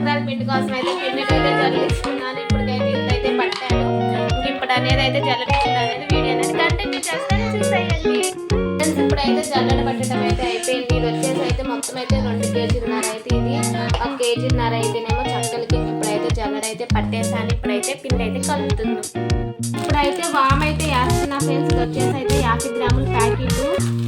కోసం అయితే గిన్నెకైతే జల్లిస్తున్నాను ఇప్పటికైతే ఇంత అయితే పట్టాను. ఇప్పుడు అనేది అయితే జల్లడిస్తున్నాను అనేది వీడియో అనేది కంటిన్యూ చేస్తాను చూసేయండి. ఫ్రెండ్స్ ఇప్పుడైతే జల్లడ పట్టడం అయితే అయిపోయింది. ఇది వచ్చేసి అయితే మొత్తం అయితే రెండు కేజీన్నర అయితే ఇది. ఒక కేజీన్నర అయితేనేమో చక్కలకి ఇప్పుడైతే జల్లడ అయితే పట్టేసాను. ఇప్పుడైతే పిండి అయితే కలుపుతున్నాం ఇప్పుడైతే వామ్ అయితే వేస్తున్నా ఫ్రెండ్స్ ఇది వచ్చేసి అయితే యాభై గ్రాముల ప్యాకెట్.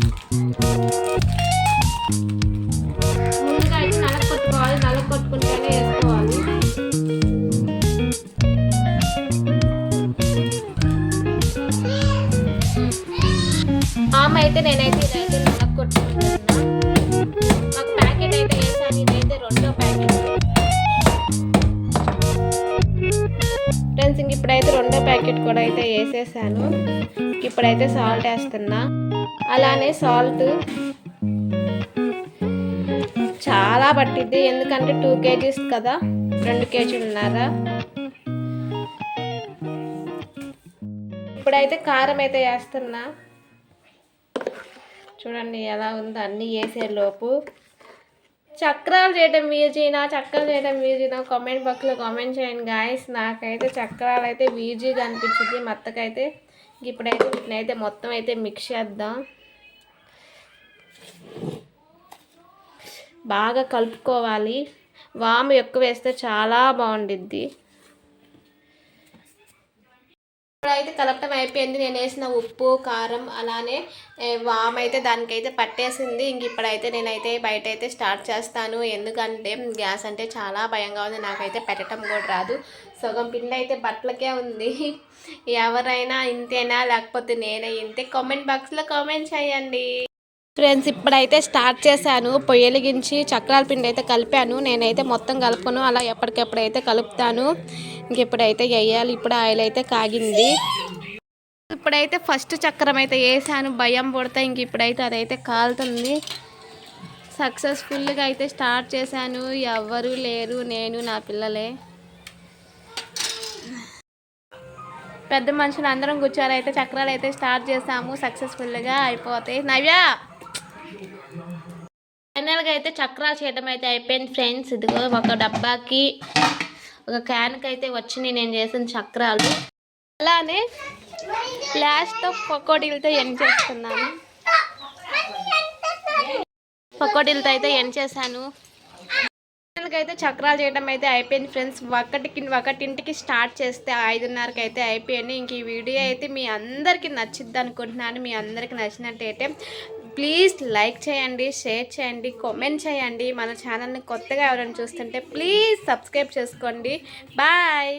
అయితే నేనైతే ఇదైతే నలగ మాకు ప్యాకెట్ అయితే వేసాను ఇదైతే రెండో ప్యాకెట్. ఫ్రెండ్స్ ఇంక ఇప్పుడైతే రెండో ప్యాకెట్ కూడా అయితే వేసేసాను. ఇప్పుడైతే సాల్ట్ వేస్తున్నా. అలానే సాల్ట్ చాలా పట్టిద్ది. ఎందుకంటే టూ కేజీస్ కదా. రెండు కేజీలున్నారా? ఇప్పుడైతే కారం అయితే వేస్తున్నా. చూడండి ఎలా ఉందో అన్నీ వేసే లోపు. చక్రాలు చేయడం వీజీనా? చక్రాలు చేయడం వీజీనా? కామెంట్ బాక్స్లో కామెంట్ చేయండి గాయస్. నాకైతే చక్రాలు అయితే ఈజీగా అనిపించింది మత్తకైతే. ఇప్పుడైతే వీటిని అయితే మొత్తం అయితే మిక్స్ చేద్దాం. బాగా కలుపుకోవాలి. వాము ఎక్కువ వేస్తే చాలా బాగుండిద్ది. ఇప్పుడైతే కలపటం అయిపోయింది. నేను వేసిన ఉప్పు కారం అలానే వామ్ అయితే దానికైతే పట్టేసింది. ఇంక ఇప్పుడైతే నేనైతే బయట అయితే స్టార్ట్ చేస్తాను. ఎందుకంటే గ్యాస్ అంటే చాలా భయంగా ఉంది. నాకైతే పెట్టడం కూడా రాదు. సగం పిండి అయితే బట్టలకే ఉంది. ఎవరైనా ఇంతేనా? లేకపోతే నేనే ఇంతే? కామెంట్ బాక్స్లో కామెంట్ చేయండి. ఫ్రెండ్స్ ఇప్పుడైతే స్టార్ట్ చేశాను. పొయ్యలిగించి చక్రాల పిండి అయితే కలిపాను. నేనైతే మొత్తం కలుపును అలా ఎప్పటికెప్పుడైతే కలుపుతాను. ఇంక ఇప్పుడైతే వేయాలి ఇప్పుడు ఆయిల్ అయితే కాగింది. ఇప్పుడైతే ఫస్ట్ చక్రం అయితే వేసాను భయం పుడతా ఇంక ఇప్పుడైతే అదైతే కాలుతుంది. సక్సెస్ఫుల్గా అయితే స్టార్ట్ చేశాను ఎవ్వరూ లేరు నేను నా పిల్లలే. పెద్ద మనుషులు అందరం కూర్చొని అయితే చక్రాలు అయితే స్టార్ట్ చేసాము సక్సెస్ఫుల్గా అయిపోతాయి నవ్యా! ఫైనల్గా అయితే చక్రాలు చేయడం అయితే అయిపోయింది ఫ్రెండ్స్. ఇదిగో ఒక డబ్బాకి ఒక క్యాన్కి అయితే వచ్చినాయి నేను చేసిన చక్రాలు. అలానే లాస్ట్తో పకోడీలతో ఎండ్ చేస్తున్నాను? పకోడీలతో అయితే ఎండ్ చేశాను? అయితే చక్రాలు చేయడం అయితే అయిపోయింది ఫ్రెండ్స్. ఒకటికి ఒకటింటికి స్టార్ట్ చేస్తే ఐదున్నరకి అయితే అయిపోయింది. ఇంక ఈ వీడియో అయితే మీ అందరికీ నచ్చిద్ది అనుకుంటున్నాను. మీ అందరికీ నచ్చినట్టయితే ప్లీజ్ లైక్ చేయండి షేర్ చేయండి కామెంట్ చేయండి. మన ఛానల్ని కొత్తగా ఎవరైనా చూస్తుంటే ప్లీజ్ సబ్స్క్రైబ్ చేసుకోండి. బాయ్.